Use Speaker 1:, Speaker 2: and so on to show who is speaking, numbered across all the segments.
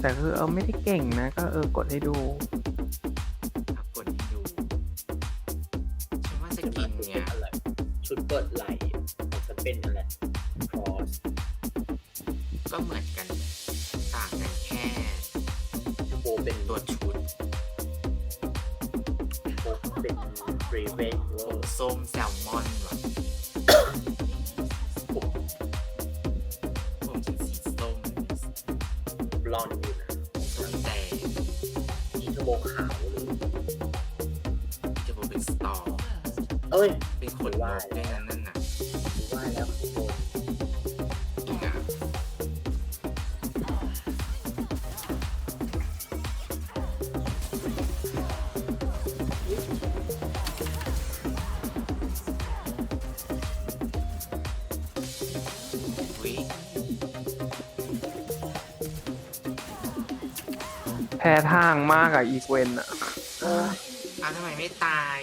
Speaker 1: แต่คือเออไม่ได้เก่งนะ ก็เออกดให้ดู
Speaker 2: ถ้ากดให้ดูฉันว่าสกินเนี่ย
Speaker 3: อะไรชุดเปิดไหลมันจะเป็นอะไรครอส
Speaker 2: ก็เหมือน
Speaker 3: เป็น
Speaker 2: ตัวชุด
Speaker 3: โบเป็นเรเวนเว
Speaker 2: ผ
Speaker 3: อ
Speaker 2: ม
Speaker 3: ร์
Speaker 2: ส้มแซลมอนว่ะ
Speaker 3: ผม
Speaker 2: ผมฉันสีส้ม
Speaker 3: บลอนด์อยู่นะ
Speaker 2: ส้มแดง
Speaker 3: อีเทอร์โบขาวเลย
Speaker 2: จะบอกเป็นสตอ
Speaker 3: เอ้ย
Speaker 2: เป็นขนนกด้วยนั้นนั่น
Speaker 1: พ้ทางมากอะอีเวนอะ
Speaker 3: โอ้ย
Speaker 2: อ้าวทำไมไม่ตาย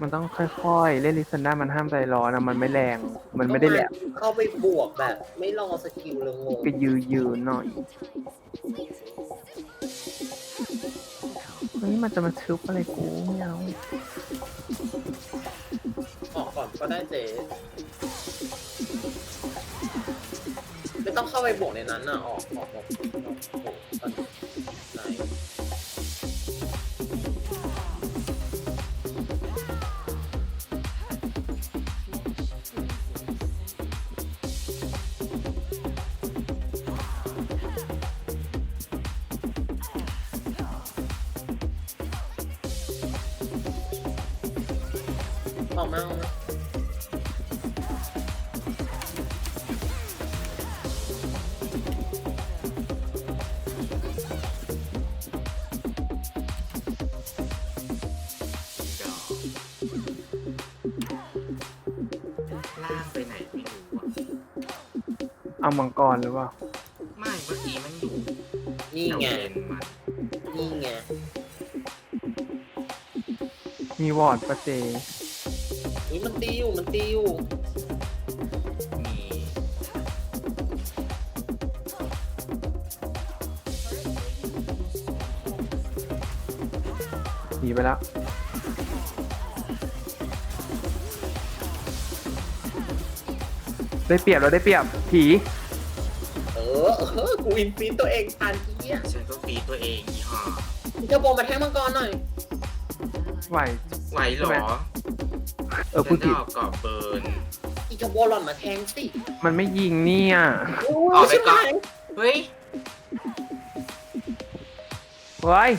Speaker 1: มันต้องค่อยๆ เล่นลิซันด้ามันห้ามใจร้อนอะมันไม่แรง มันไม่ได้แหลม
Speaker 3: เข้าไปบวกแบบ ไม่รอสกิลเลยงง
Speaker 1: ก็ยืยืนหน่อยเฮ้ยมันจะมาชุบอะไรกูไม่เอา
Speaker 3: ออกก่อนก็ได้เจ๊ ไม่ต้องเข้าไปบวกในนั้นน่ะออกออกออกออกออกตอนไหนออกมาออกมา
Speaker 1: เอามังกรหรือเปล่า
Speaker 2: ไม่เมื่อกี้มันอยู่
Speaker 3: นี่
Speaker 2: แถว
Speaker 3: ไง
Speaker 2: เลนมัน
Speaker 3: นี่ไง
Speaker 1: มีวอร์ดปะเจ
Speaker 3: นี่มันตีอยู่ มันตีอยู่
Speaker 2: มี
Speaker 1: หนีไปแล้ว ได้เปรียบเราได้เปรียบผี
Speaker 3: เออเออกูอินฟีดตัวเองทันอีเหี้ย
Speaker 2: ฉันก็ตีตัวเองอีห่า
Speaker 3: เจ้าโบมาแทงมังกรหน่อย
Speaker 1: ไหว
Speaker 2: ไหวเหร
Speaker 1: ใช่ไหม
Speaker 2: อ
Speaker 1: เออพูดผิด
Speaker 2: ฉันจะออกกรอบเบิร์น
Speaker 3: อีเจ้าโบหล่อนมาแทงสิ
Speaker 1: มันไม่ยิงเนี่ย
Speaker 3: โอ้
Speaker 2: ออก
Speaker 3: ย
Speaker 2: ไป
Speaker 3: ใช่ไห
Speaker 2: ก่
Speaker 3: ม
Speaker 2: อนเฮ้ย
Speaker 1: เฮ้ย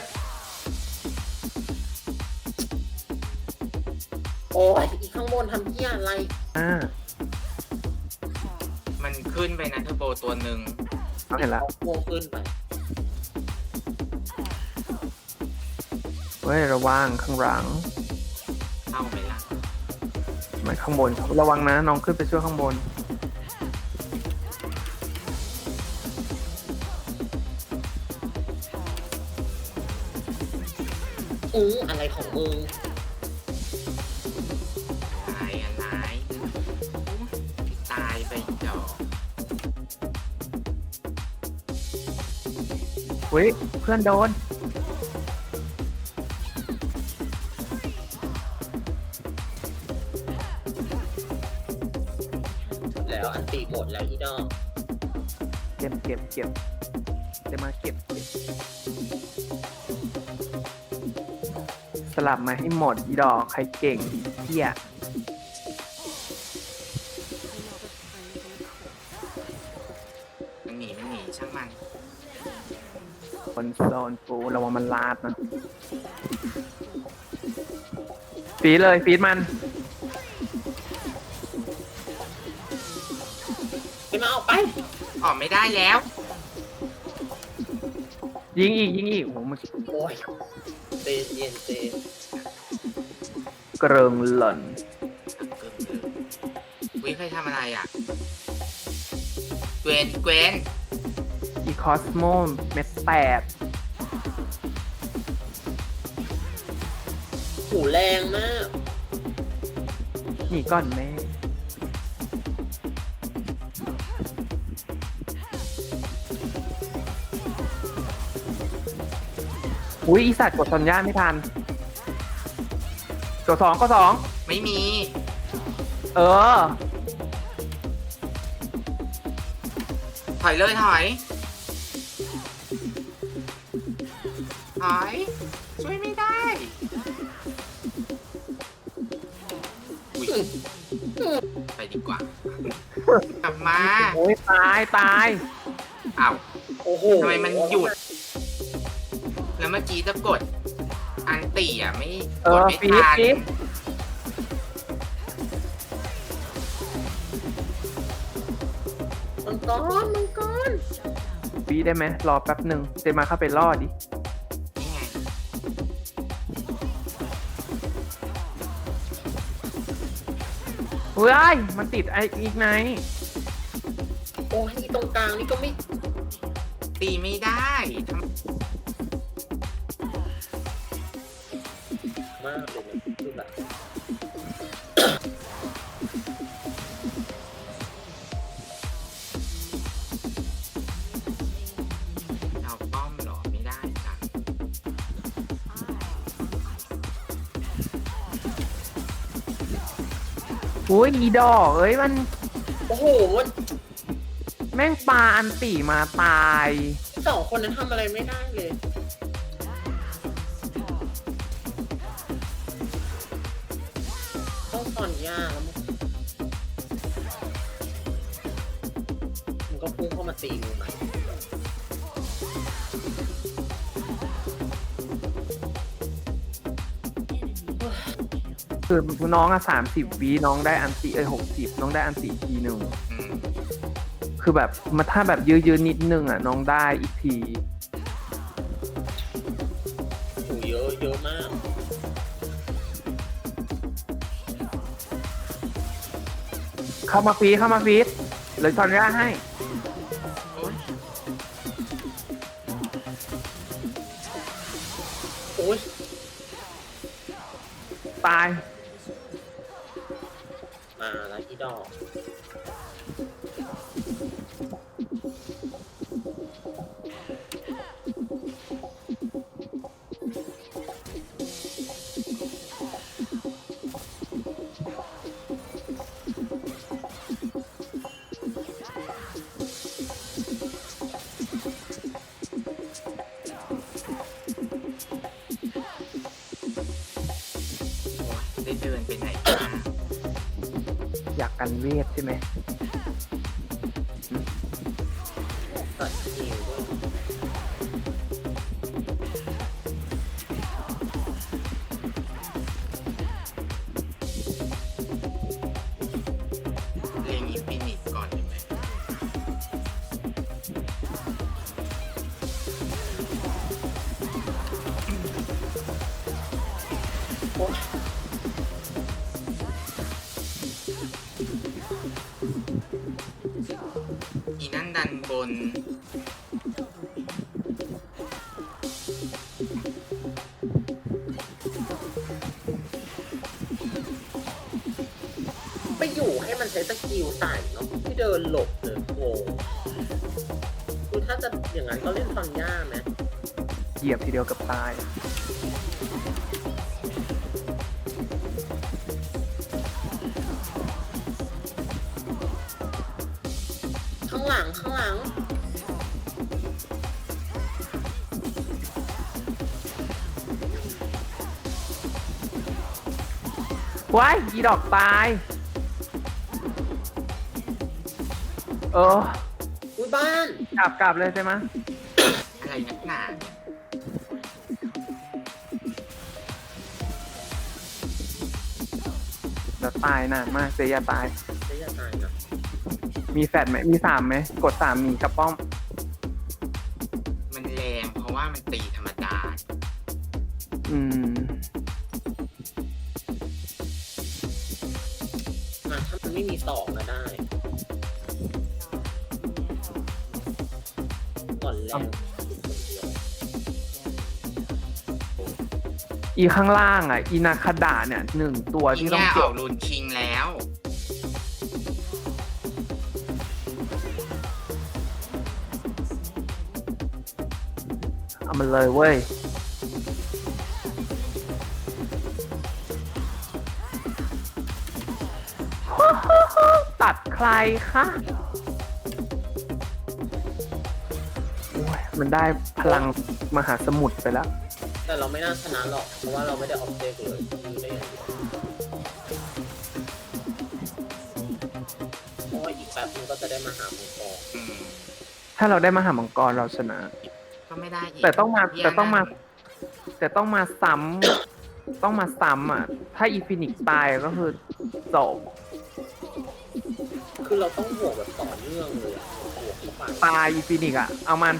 Speaker 3: โอ้ยอีข้างบนทำเหี้ยอะไร
Speaker 1: อ่า
Speaker 2: มันขึ้นไปนะเทอร์โบตัวหนึ่ง
Speaker 1: เอาเห็นละ
Speaker 3: เอาพวงขึ้นไป
Speaker 1: เฮ้ยระวังข้างหลัง
Speaker 2: เข้าไปละ
Speaker 1: ไม่ข้างบน ระวังนะน้องขึ้นไปช่วยข้างบน
Speaker 3: อืออะไรของมึง
Speaker 1: เฮ้ยเพื่อนโดน
Speaker 3: แล้วอันตีหมดแล้วอีดอก
Speaker 1: เก็บเก็บเก็บจะมาเก็บเก็บ สลับมาให้หมดอีดอกใครเก่งอีเหี้ย คนโซนปูระวังมันลาดนะฟีดเลยฟีดมัน
Speaker 3: ไปมาออกไป
Speaker 2: ออกไม่ได้แล้ว
Speaker 1: ยิงอีกยิงอีกโอ้โหมัน
Speaker 3: โอ้ยเตเย็นเต
Speaker 1: เกริงหล่น
Speaker 2: เกินเลยวินี่เคยทำอะไรอะ เกวนเกวน
Speaker 1: อีคอสโมเม็ดแปด
Speaker 3: หูแรงมาก
Speaker 1: หนีก่อนแม่อุ้ยอีสัตว์กดสัญญาณไม่ทันกดสองกดสอง
Speaker 2: ไม่มี
Speaker 1: เออ
Speaker 2: ถอยเลยถอย ถอยช่วยไม่ได้อุ๊ยไปดีกว่า กลับมา
Speaker 1: โอ้ยตายตาย
Speaker 2: อ้าว
Speaker 3: โอ้โห
Speaker 2: ทำไมมันหยุด แล้วเมื่อกี้จะกด อันตีอะไม่
Speaker 1: เอก
Speaker 2: ด
Speaker 1: อ
Speaker 2: ไม่
Speaker 1: ฟีด
Speaker 2: ทัน
Speaker 1: ฟีด
Speaker 3: มังกรมังกร
Speaker 1: ฟีดได้ไหมรอแป๊บหนึ่งเจมาเข้าไปล่อดิ
Speaker 2: นี่
Speaker 1: เฮ้ย มันติดไออีกไนท์
Speaker 3: โอ้ยตรงกลางนี่ก็ไม่
Speaker 2: ตีไม่ได้ทำ
Speaker 3: มากเลยนะคือแบบ
Speaker 1: อุ้ยอีดอกเอ้ยมัน
Speaker 3: โอ้โหมัน
Speaker 1: แม่งปลาอันตีมาตาย
Speaker 3: สองคนนั้นทำอะไรไม่ได้เลย ต้องสอนยากแล้วมันมันก็พุ่งเข้ามาตีมือใหม่
Speaker 1: คือน้องอะสามสิบวีน้องได้อันตีเอ้ยหกสิบน้องได้อันตีทีหนึ่ง
Speaker 2: อืม
Speaker 1: คือแบบมาถ้าแบบยืนๆนิดนึงอะน้องได้อีกที
Speaker 3: โอ้เยอะเยอะมาก
Speaker 1: เข้ามาฟีดเข้ามาฟีดเลยตอนนี้ให้
Speaker 2: โอ๊ย
Speaker 3: โอ้ย
Speaker 1: ตาย
Speaker 3: กั
Speaker 2: น
Speaker 1: เวทใช่ไหม
Speaker 2: อีนั่นดันบน
Speaker 3: ไปอยู่ให้มันใช้สกิลใส่เนาะที่เดินหลบเลยโอ้คือถ้าจะอย่างนั้นก็เล่นฟังย่าไหม
Speaker 1: เหยียบทีเดียวกับตายา
Speaker 3: งหลังข้างหลัง
Speaker 1: ว้ายอีดอกตาย เออ
Speaker 3: อุ้ยบ้าน
Speaker 1: กลับกลับเลยใช่ไหมะ
Speaker 2: อะไรนักหนาเนี่ย
Speaker 1: เดี๋ยวตายนานมากเสียอย่าตาย
Speaker 3: จะอย่าตายนะ
Speaker 1: มีแฟดไหมมีสามไหมกดสามมีกระป้อม
Speaker 2: มันแรงเพราะว่ามันตีธรรมดา
Speaker 1: อืม
Speaker 3: อะถ้ามันไม่มีสองนะได้ก่อนแรงอี
Speaker 1: ข้างล่างอะ อีนาคาดะเนี่ยหนึ่งตัว
Speaker 2: อี
Speaker 1: ที่ต้อง
Speaker 2: เนี่ยอ
Speaker 1: เก็
Speaker 2: บรุนคิงแล้ว
Speaker 1: มันเลยเว้ยตัดใครคะโอ้ยมันได้พลังมหาสมุทรไปแล้ว
Speaker 3: แต่เราไม่น่าชนะหรอก เพราะว่าเราไม่ได้ออบเจกต์เลยยื้อได้อย่างเดียวเพราะว่าอีกแป๊บนึงก็จะได้มาหามังกร
Speaker 2: อืม
Speaker 1: ถ้าเราได้มหามังกรเราชนะ
Speaker 2: ก็ไม่ได้อีก
Speaker 1: แต่ต้องมา
Speaker 2: เหี้ย
Speaker 1: แต่ต้องมา
Speaker 2: นั่น
Speaker 1: แต่ต้องมาซ้ำต้องมาซ้ำอะ ถ้าอีฟินิกซ์ตายก็คือจบ
Speaker 3: คือเราต้องบวกแบบต่อเนื่องเลยอะบวกเข้าไป
Speaker 1: ตายอีฟินิกซ์อะ เอามัน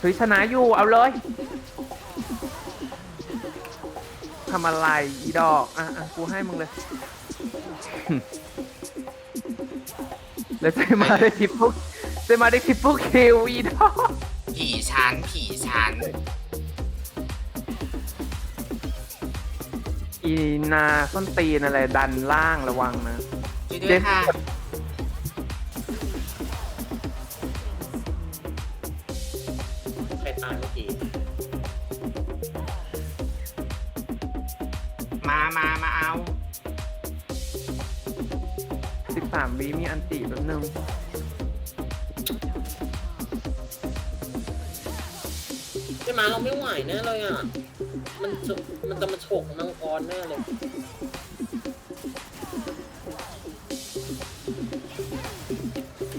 Speaker 1: เฮ้ยชนะอยู่เอาเลยทำอะไรอีดอก อะอะกูให้มึงเลย แล้วเจมาได้ทิปปุ๊ก เจมาได้ทิปปุ๊กคิวอีดอ
Speaker 2: ผีชั้นผีชั้น
Speaker 1: อีนาส้นตีนอะไรดันล่างระวังนะ
Speaker 2: ช่วยด้วยค่ะ
Speaker 3: ใครตายเมื่อกี้
Speaker 2: มามามาเอา
Speaker 1: สิบสามวิมีอันติแป๊บนึง
Speaker 3: ช่ไหมเราไม่ไหวแน่เลยอะ มันจะมันจะมาฉกมังกรแน่เลย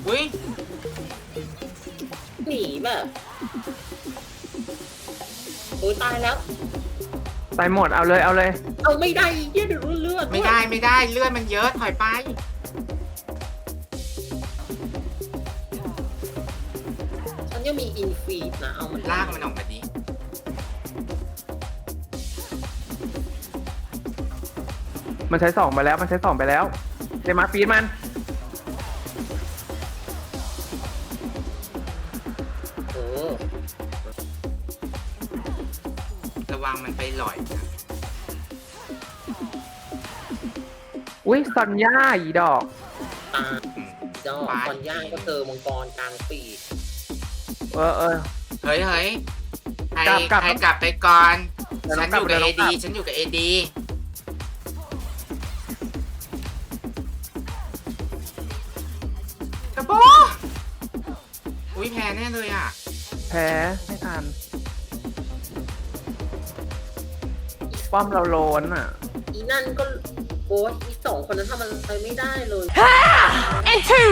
Speaker 2: อุ้ย
Speaker 3: หนีแบบโอ้ยตายแล้ว
Speaker 1: ตายหมดเอาเลยเอาเลย
Speaker 3: เอาไม่ได้เยี่ยเดี๋ยวเลือด
Speaker 2: ไม่ได้ไม่ได้เลือดมันเยอะถอยไป
Speaker 3: ฉันยังมีอินฟีดนะ เอามัน
Speaker 2: ลากมันออกมา
Speaker 1: มันใช้สองไปแล้ว มันใช้สองไปแล้วเจมาปีนมัน
Speaker 3: เออ
Speaker 2: ระวังมันไปหลอยนะ
Speaker 1: อุ้ยซอนย่าอีดอก
Speaker 3: ตา
Speaker 2: อืม
Speaker 3: จอคอนย่างก็เจอมังกรกลางปีก
Speaker 1: เออเออ
Speaker 2: เฮ้ยเฮ้ยใคร
Speaker 1: กลับกลับ
Speaker 2: ใครกลับไปก่อน
Speaker 1: เดี๋ยว
Speaker 2: ฉั
Speaker 1: เรา
Speaker 2: น
Speaker 1: ก
Speaker 2: อ
Speaker 1: ลับ
Speaker 2: ยู่กับ
Speaker 1: เดี๋
Speaker 2: เอ
Speaker 1: ยวเรากลับ
Speaker 2: ดีฉันอยู่กับเอดี แน่เลยอะ
Speaker 1: แพ้ไม่ทันป้อมเราโลนอะ
Speaker 3: อีนั่นก็โอ้ยอีสองคนนั้นทำอะไรไม่ได้เลย
Speaker 4: And two.